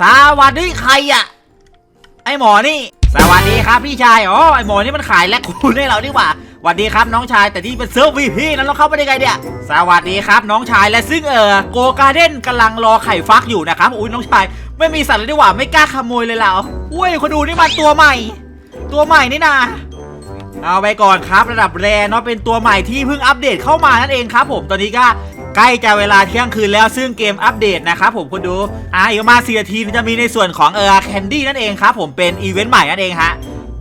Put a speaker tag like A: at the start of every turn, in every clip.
A: สวัสดีใครอะไอหมอนี่ สวัสดีครับพี่ชาย อ๋อ ไอหมอนี่มันขายแลกคูณให้เราดีกว่าสวัสดีครับน้องชายแต่ที่เป็นเซิร์ฟวีพีนั้นเราเข้าไปได้ไงเนี่ย สวัสดีครับน้องชายและซึ่งเออโกการเด้นกำลังรอไข่ฟักอยู่นะครับ อุ้ยน้องชาย ไม่มีสัตว์เลยดีกว่าไม่กล้าขโมยเลยเราอุ้ยคนดูนี่มันตัวใหม่ ตัวใหม่นี่นาเอาไปก่อนครับระดับแรเนาะเป็นตัวใหม่ที่เพิ่งอัปเดตเข้ามานั่นเองครับ ผมตอนนี้ก็ ใกล้จะเวลาเที่ยงคืนแล้วซึ่งเกมอัปเดตนะครับผมคุณดูอ่าอีกประมาณสี่นาทีจะมีในส่วนของเออแคนดี้นั่นเองครับผมเป็นอีเวนต์ใหม่นั่นเองฮะ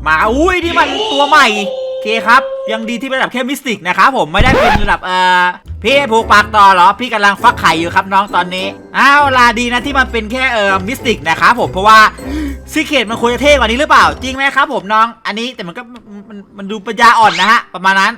A: มาอุ้ยนี่มันตัวใหม่โอเคครับยังดีที่เป็นระดับแค่มิสติกนะครับผมไม่ได้เป็นระดับเออพี่ผูกปากต่อเหรอ พี่กำลังฟักไข่อยู่ครับน้องตอนนี้อ้าวลาดีนะที่มันเป็นแค่เออมิสติกนะครับผมเพราะว่าซีเคดมันควรจะเท่กว่านี้หรือเปล่า จริงไหมครับผมน้อง อันนี้แต่มันก็มันมันมันดูปัญญาอ่อนนะฮะประมาณนั้น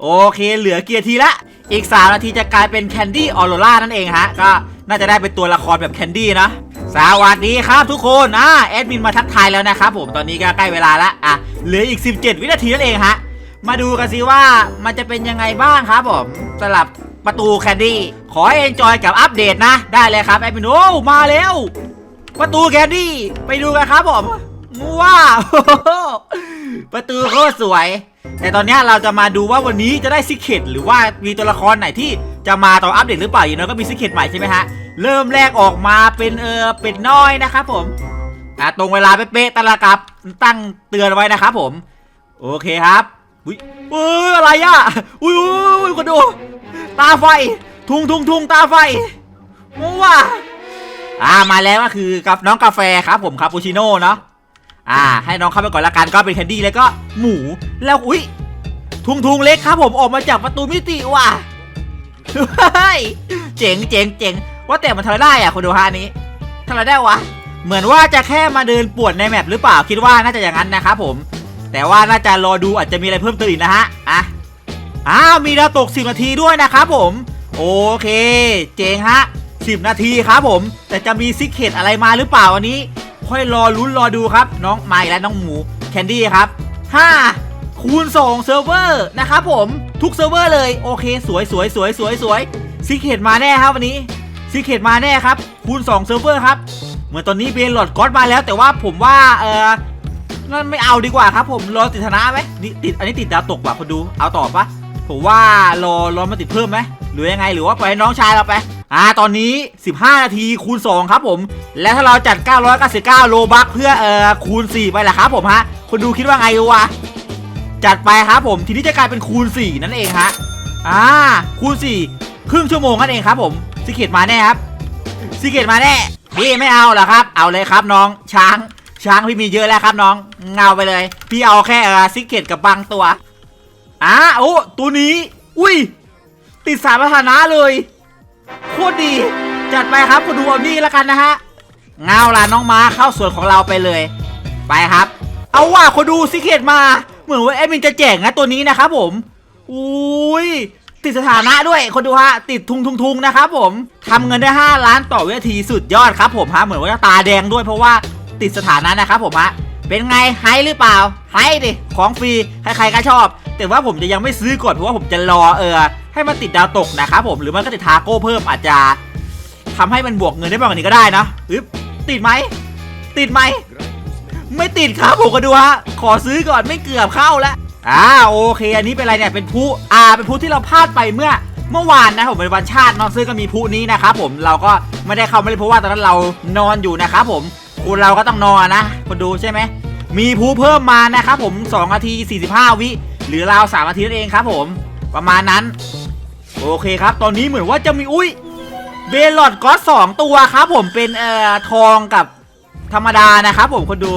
A: โอเคเหลือเกียร์ทีละ อีก 3 นาทีจะกลายเป็นแคนดี้ออโรล่านั่นเองฮะ ก็น่าจะได้เป็นตัวละครแบบแคนดี้นะ สวัสดีครับทุกคนอ่าแอดมินมาทักทายแล้วนะครับผมตอนนี้ก็ใกล้เวลาละอะเหลืออีก 17 วินาทีนั่นเองฮะ มาดูกันสิว่ามันจะเป็นยังไงบ้างครับผมสำหรับประตูแคนดี้ขอเอนจอยกับอัปเดตนะ ได้เลยครับแอดมินโอ้มาแล้วประตูแคนดี้ไปดูกันครับผมว้าวประตูโคตรสวย แต่ตอนนี้เราจะมาดูว่าวันนี้จะได้ซิกเก็ตหรือว่ามีตัวละครไหนที่จะมาตอนอัปเดตหรือเปล่าอย่างน้อยก็มีซิกเก็ตใหม่ใช่ไหมฮะ เริ่มแรกออกมาเป็นเออเป็ดน้อยนะครับผมอะตรงเวลาเป๊ะๆตละกับตั้งเตือนไว้นะครับผม โอเคครับอุ้ยเอออะไรอะอุ้ยอุ้ยอุ้ยคนดูตาไฟ ทุงทุงทุงตาไฟว้าอ่ามาแล้วก็คือกับน้องกาแฟครับผมคาปูชิโน่เนาะ อ่า ให้น้องเข้าไปก่อนละกันก็เป็นแคนดี้แล้วก็หมู แล้วอุ้ยทุงทุงเล็กครับผมออกมาจากประตูมิติว่ะเฮ้ยเจ๋งเจ๋งเจ๋งว่าแต่มันทำอะไรได้อะคนดูฮานี้ทำอะไรได้วะเหมือนว่าจะแค่มาเดินป่วนในแมปหรือเปล่าคิดว่าน่าจะอย่างนั้นนะครับผม แต่ว่าน่าจะรอดูอาจจะมีอะไรเพิ่มเติมอีกนะฮะอะอ้าวมีดาวตก 10 นาทีด้วยนะครับผม โอเค เจ๋งฮะ 10 นาทีครับผม แต่จะมีซิกเก็ตอะไรมาหรือเปล่าวันนี้ ค่อยรอลุ้นรอดูครับ น้องไมค์และน้องหมูแคนดี้ครับ 5 คูณ2เซิร์ฟเวอร์นะครับผมทุกเซิร์ฟเวอร์เลยโอเค สวยสวยสวยสวยสวยซิกเก็ตมาแน่ครับวันนี้ซิกเก็ตมาแน่ครับ คูณ2เซิร์ฟเวอร์ครับ เหมือนตอนนี้เบนหลอดก็อดมาแล้วแต่ว่าผมว่าเออนั่นไม่เอาดีกว่าครับผมรอติดชนะไหมนี่ติดอันนี้ติดดาวตกว่ะคนดูเอาต่อปะผมว่ารอรอมาติดเพิ่มไหมหรือยังไงหรือว่าปล่อยให้น้องชายเราไป อ่าตอนนี้ 15 นาทีคูณ 2 ครับผม และถ้าเราจัด 999 โลบัคเพื่อเอ่อคูณ 4 ไปละครับผมฮะคุณดูคิดว่าไงวะจัดไปครับผมทีนี้จะกลายเป็นคูณ 4 นั่นเองฮะอ่าคูณ 4 ครึ่งชั่วโมงนั่นเองครับผมซิเกตมาแน่ครับซิเกตมาแน่พี่ไม่เอาเหรอครับ เอาเลยครับน้องช้างช้างพี่มีเยอะแล้วครับน้องเงาไปเลย พี่เอาแค่เอ่อซิเกตกับบางตัวอ่าโอ้ตัวนี้ อุ้ยติดสามพัฒนะเลย คตรดี จัดไปครับคุณดูเอานี่แล้วกันนะฮะเงาล่ะน้องม้าเข้าสวนของเราไปเลย ไปครับ เอาว่าคนดูซิเกตมา เหมือนว่าแอดมินจะแจกนะตัวนี้นะครับผมอุ้ยติดสถานะด้วยคนดูฮะติดทุงทุงทุงนะครับผมทำเงินได้ 5 ล้านต่อวินาทีสุดยอดครับผมฮะเหมือนว่าจะตาแดงด้วยเพราะว่าติดสถานะนะครับผมฮะเป็นไงไฮหรือเปล่าไฮดิของฟรีใครๆก็ชอบ แต่ว่าผมจะยังไม่ซื้อก่อนเพราะว่าผมจะรอเออให้มันติดดาวตกนะครับผมหรือมันก็ติดทาโก้เพิ่มอาจจะทำให้มันบวกเงินได้มากกว่านี้ก็ได้นะอึ๊บติดไหมติดไหมไม่ติดครับผมก็ดูฮะขอซื้อก่อนไม่เกือบเข้าแล้วอ่าโอเค อันนี้เป็นอะไรเนี่ยเป็นผู้อ่าเป็นผู้ที่เราพลาดไปเมื่อเมื่อวานนะผมเป็นวันชาตินอะซึ่งก็มีผู้นี้นะครับผมเราก็ไม่ได้เข้าไม่ได้เพราะว่าตอนนั้นเรานอนอยู่นะครับผมคุณเราก็ต้องนอนนะคนดูใช่ไหมมีผู้เพิ่มมานะครับผม2นาที 45 วิหรือราว3นาทีนั่นเองครับผม ประมาณนั้น โอเคครับ ตอนนี้เหมือนว่าจะมีอุ้ยเบลลอดก็สองตัวครับ ผมเป็นเอ่อทองกับธรรมดานะครับ ผมคนดู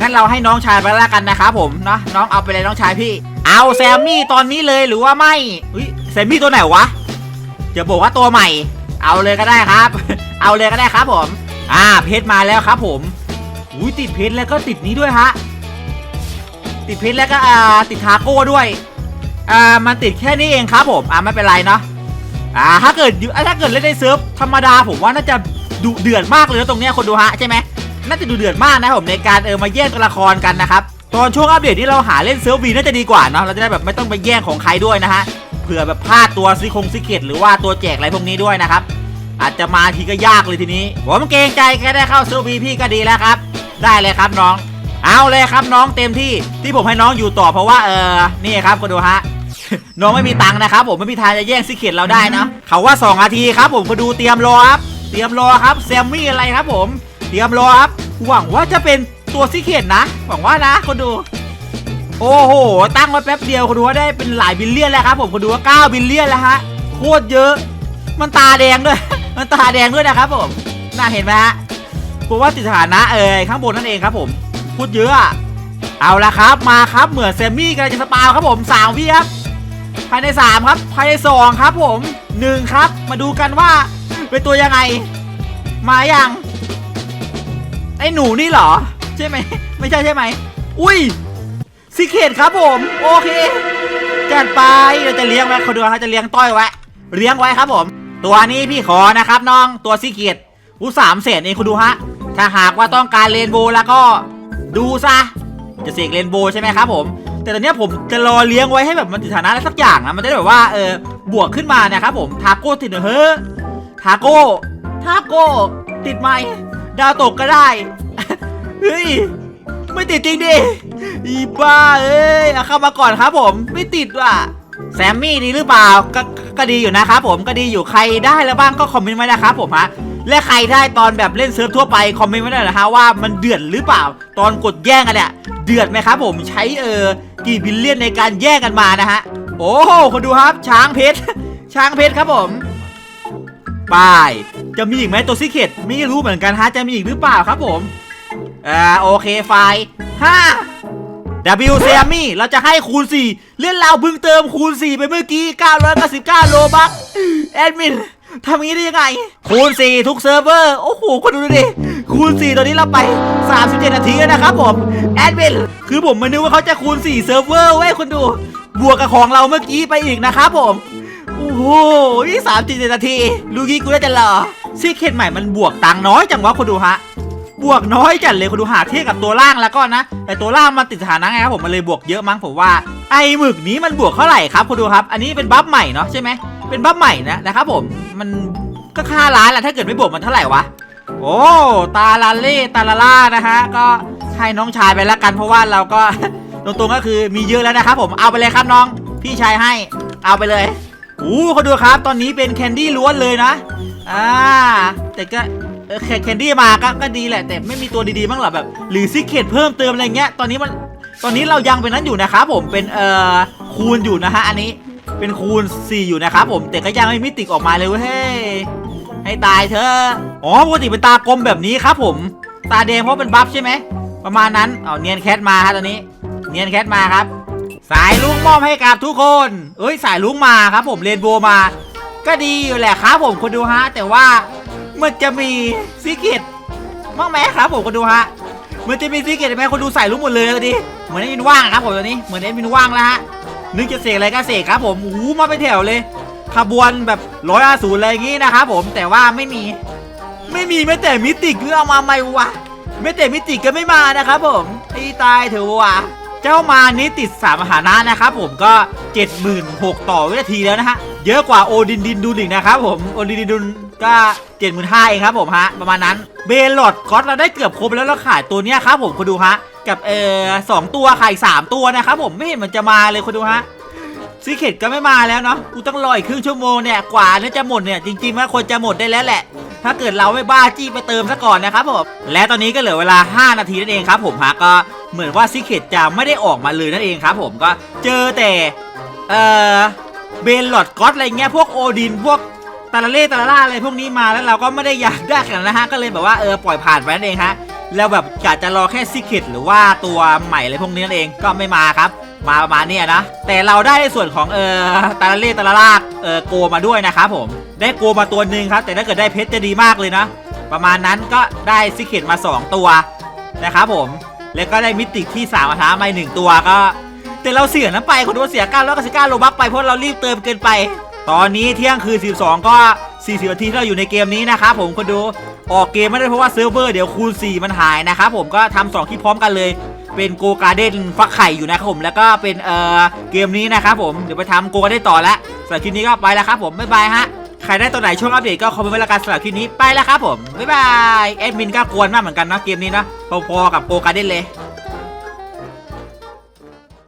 A: งั้นเราให้น้องชายไปแล้วกันนะครับผมเนาะน้องเอาไปเลยน้องชายพี่ เอาแซมมี่ตอนนี้เลยหรือว่าไม่อุ้ยแซมมี่ตัวไหนวะจะบอกว่าตัวใหม่ เอาเลยก็ได้ครับ เอาเลยก็ได้ครับผม อ่าเพชรมาแล้วครับผมอุ้ยติดเพชรแล้วก็ติดนี้ด้วยฮะติดเพชรแล้วก็อ่าติดทาโก้ด้วย อ่ามันติดแค่นี้เองครับผมอ่าไม่เป็นไรเนาะอ่าถ้าเกิดอยู่ถ้าเกิดเล่นในเซิร์ฟธรรมดาผมว่าน่าจะดุเดือดมากเลยนะตรงเนี้ยคนดูฮะใช่ไหมน่าจะดุเดือดมากนะผมในการเออมาแย่งตัวละครกันนะครับตอนช่วงอัปเดตนี้เราหาเล่นเซิร์ฟวีน่าจะดีกว่าเนาะเราจะได้แบบไม่ต้องไปแย่งของใครด้วยนะฮะเผื่อแบบพลาดตัวซิคงซิเกตหรือว่าตัวแจกอะไรพวกนี้ด้วยนะครับอาจจะมาทีก็ยากเลยทีนี้ผมเกรงใจแค่ได้เข้าเซอร์ฟวีพี่ก็ดีแล้วครับ ได้เลยครับน้อง เอาเลยครับน้องเต็มที่ที่ผมให้น้องอยู่ต่อเพราะว่าเออนี่ครับก็ดูฮะ น้องไม่มีตังค์นะครับผมไม่มีทางจะแย่งซิกเก็ตเราได้นะเขาว่า2นาทีครับผมก็ดูเตรียมรอครับเตรียมรอครับแซมมี่อะไรครับผมเตรียมรอครับหวังว่าจะเป็นตัวซิกเก็ตนะ หวังว่านะคนดู โอ้โห ตั้งไว้แป๊บเดียวคนดูว่าได้เป็นหลายบิลเลียนแล้วครับผมคนดูว่า 9 บิลเลียนแล้วฮะโคตรเยอะ มันตาแดงด้วย มันตาแดงด้วยนะครับผมน่าเห็นไหมฮะผมว่าติดสถานะเอ่ยข้างบนนั่นเองครับผมพูดเยอะอะเอาละครับมาครับเหมือนแซมมี่กำลังจะสปาวครับผมสามวิครับ ภายใน 3 ครับภายใน 2 ครับผม1ครับ มาดูกันว่าเป็นตัวยังไง มาอย่างไอ้หนูนี่เหรอ ใช่ไหม ไม่ใช่ใช่ไหม อุ้ยซิเคตครับผม โอเคจัดไปเราจะเลี้ยงไว้เขาดูเขาจะเลี้ยงต้อยไว้ เลี้ยงไว้ครับผม ตัวนี้พี่ขอนะครับน้องตัวซิเคตอู้สามเศษเองคุณดูฮะ ถ้าหากว่าต้องการเรนโบว์แล้วก็ดูซะ จะเสกเรนโบว์ใช่ไหมครับผม แต่ตอนเนี้ยผมจะรอเลี้ยงไว้ให้แบบมันติดฐานะอะไรสักอย่างนะมันจะได้แบบว่าเออบวกขึ้นมานะครับผมทาโก้ติดหน่อยเฮ้อทาโก้ทาโก้ติดไหมดาวตกก็ได้ เฮ้ยไม่ติดจริงดิอีบ้าเอ้ยเอาเข้ามาก่อนครับผมไม่ติดว่ะแซมมี่ดีหรือเปล่าก็ก็ก็ดีอยู่นะครับผมก็ดีอยู่ใครได้แล้วบ้างก็คอมเมนต์ไว้นะครับผมฮะและใครได้ตอนแบบเล่นเซิร์ฟทั่วไปคอมเมนต์ไว้หน่อยนะฮะว่ามันเดือดหรือเปล่า ตอนกดแย่งกันเนี่ยเดือดไหมครับผมใช้เออ กี่บิลเลียนในการแย่งกันมานะฮะ โอ้โหคนดูครับ ช้างเพชร ช้างเพชรครับผมไป้ายจะมีอีกไหมตัวซิเคตไม่รู้เหมือนกันฮะจะมีอีกหรือเปล่าครับผมอ่าโอเคไฟล์ห้า W เซมมี่เราจะให้คูณ 4 เล่นเราเพิ่งเติมคูณ 4 ไปเมื่อกี้ 999 โลบักแอดมินทำอย่างนี้ได้ยังไง คูณ 4 ทุกเซิร์ฟเวอร์ โอ้โหคุณดูดิ คูณ 4 ตอนนี้เราไป 37 นาทีแล้วนะครับผม แอดมิน คือผมไม่นึกว่าเขาจะคูณ 4 เซิร์ฟเวอร์เว้ยคุณดู บวกกับของเราเมื่อกี้ไปอีกนะครับผม โอ้โหนี่37นาที ลูกี้กูน่าจะรอซีเคทใหม่มันบวกตังน้อยจังวะคุณดูฮะ บวกน้อยจัดเลยคุณดูหาเทียบกับตัวล่างแล้วก็นะ แต่ตัวล่างมันติดสถานะไงครับผมมันเลยบวกเยอะมั้งผมว่า ไอหมึกนี้มันบวกเท่าไหร่ครับคุณดูครับ อันนี้เป็นบัฟใหม่เนาะใช่ไหมเป็นบัฟใหม่นะนะครับผม มันก็ค่าล้านแหละถ้าเกิดไม่บวกมันเท่าไหร่วะ โอ้ตาลาเล่ตาลาล่านะฮะก็ให้น้องชายไปแล้วกัน เพราะว่าเราก็ ตรงๆก็คือมีเยอะแล้วนะครับผมเอาไปเลยครับน้อง พี่ชายให้เอาไปเลยอู้เขาดูครับ ตอนนี้เป็นแคนดี้ล้วนเลยนะอ่าแต่ก็แคนแคนดี้มาก็ก็ดีแหละ แต่ไม่มีตัวดีๆบ้างหรอแบบ หรือซิกเก็ตเพิ่มเติมอะไรเงี้ยตอนนี้มันตอนนี้เรายังเป็นนั้นอยู่นะครับผมเป็นเอ่อคูณอยู่นะฮะอันนี้เป็นคูณ 4 อยู่นะครับผมแต่ก็ยังไม่มิติออกมาเลยเว้ยเฮ้ยให้ตายเถอ อ๋อปกติเป็นตากลมแบบนี้ครับผม ตาแดงเพราะเป็นบัฟใช่ไหม ประมาณนั้น เอาเนียนแคทมาฮะตอนนี้ เนียนแคทมาครับ สายลุงมอบให้กับทุกคน เอ้ยสายลุงมาครับผมเรนโบว์มา ก็ดีอยู่แหละครับผมคนดูฮะ แต่ว่ามันจะมีซีเกตบ้างไหมครับผมคนดูฮะ มันจะมีซีเกตไหมคนดูใส่ลุงหมดเลยตอนนี้เหมือนไอ้มินว่างครับผมตอนนี้ เหมือนไอ้มินว่างแล้วฮะ นึกจะเสกอะไรก็เสกครับผมโอ้มาเป็นแถวเลย ขบวนแบบร้อยอาสูรอะไรอย่างงี้นะครับผม แต่ว่าไม่มี ไม่มีแม้แต่มิติคือเอามาไหมวะแม้แต่มิติกก็ไม่มานะครับผมไอ้ตายเถอะวะเจ้ามานี้ติดสามหานะนะครับผมก็ 76,000ต่อวินาทีแล้วนะฮะ เยอะกว่าโอดินดินดูอีกนะครับผมโอดินดินดุนก็75,000เองครับผมฮะประมาณนั้นเบลลอดก็อตเราได้เกือบครบแล้วเราขายตัวเนี้ยครับผมคุณดูฮะกับเออสองตัวขายสามตัวนะครับผมไม่เห็นมันจะมาเลยคุณดูฮะซีเคตก็ไม่มาแล้วเนาะกูต้องรออีกครึ่งชั่วโมงเนี่ยกว่าเนี่ยจะหมดเนี่ยจริงๆมันควรจะหมดได้แล้วแหละ ถ้าเกิดเราไม่บ้าจี้ไปเติมซะก่อนนะครับผมและตอนนี้ก็เหลือเวลา 5 นาทีนั่นเองครับผมฮะก็เหมือนว่าซีเคตจะไม่ได้ออกมาเลยนั่นเองครับผมก็เจอแต่เออเบนหลอดก็อตอะไรเงี้ยพวกโอดินพวกตาลเล่ตาลาล่าอะไรพวกนี้มาแล้วเราก็ไม่ได้อยากได้ขนาดนั้นนะฮะก็เลยแบบว่าเออปล่อยผ่านไปนั่นเองฮะแล้วแบบกะจะรอแค่ซีเคตหรือว่าตัวใหม่อะไรพวกนี้นั่นเองก็ไม่มาครับ มาประมาณเนี้ยนะ แต่เราได้ในส่วนของเออตาลาเล่ตาลาลากเออโกมาด้วยนะครับผมได้โกมาตัวหนึ่งครับ แต่ถ้าเกิดได้เพชรจะดีมากเลยนะ ประมาณนั้นก็ได้ซิเคตมา 2 ตัวนะครับผมแล้วก็ได้มิติที่3มาท้ามาหนึ่งตัวก็ แต่เราเสียน้ำไปคนดูว่าเสีย9 9 9โลบักไปเพราะเรารีบเติมเกินไป ตอนนี้เที่ยงคืน 12 ก็ 40นาทีที่เราอยู่ในเกมนี้นะครับผมคนดูออกเกมไม่ได้เพราะว่าเซิร์ฟเวอร์เดี๋ยวคูณ4มันหายนะครับผมก็ทำสองที่พร้อมกันเลย เป็นโกการเด้นฟักไข่อยู่นะครับผมแล้วก็เป็นเอ่อเกมนี้นะครับผมเดี๋ยวไปทำโกการเด้นต่อละสำหรับคลิปนี้ก็ไปแล้วครับผมบ๊ายบายฮะใครได้ตัวไหนช่วงอัปเดตก็คอมเมนต์ไว้ละกันสำหรับคลิปนี้ไปแล้วครับผมบ๊ายบายแอดมินก็กวนมากเหมือนกันนะเกมนี้นะพอๆกับโกการเด้นเลย